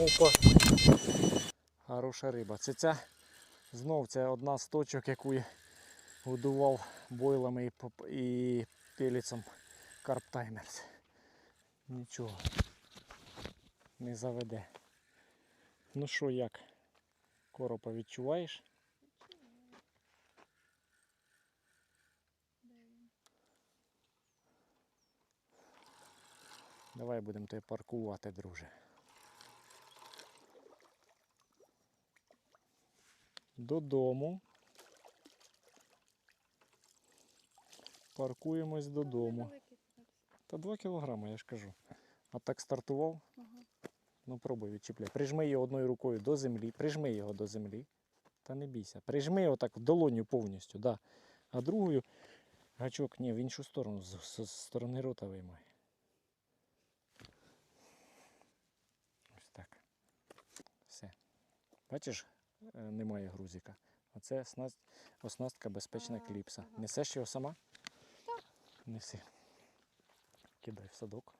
Опа. Хороша риба. Це ця знов це одна з точок, яку я годував бойлами і, і пеліцем Timers. Нічого. Не заведе. Ну що, як? Коропа відчуваєш? Давай будемо тебе паркувати, друже. Додому. Паркуємось додому. Та 2 кілограми, я ж кажу. А так стартував. Ну пробуй відчіпляй. Прижми його одною рукою до землі, прижми його до землі. Та не бійся. Прижми його так в долоню повністю, да. а другою гачок ні, в іншу сторону, з, з, з сторони рота виймай. Ось так. Все. Бачиш, немає грузика. Оце це оснастка безпечна кліпса. Несеш його сама? Так. Неси. Кидай в садок.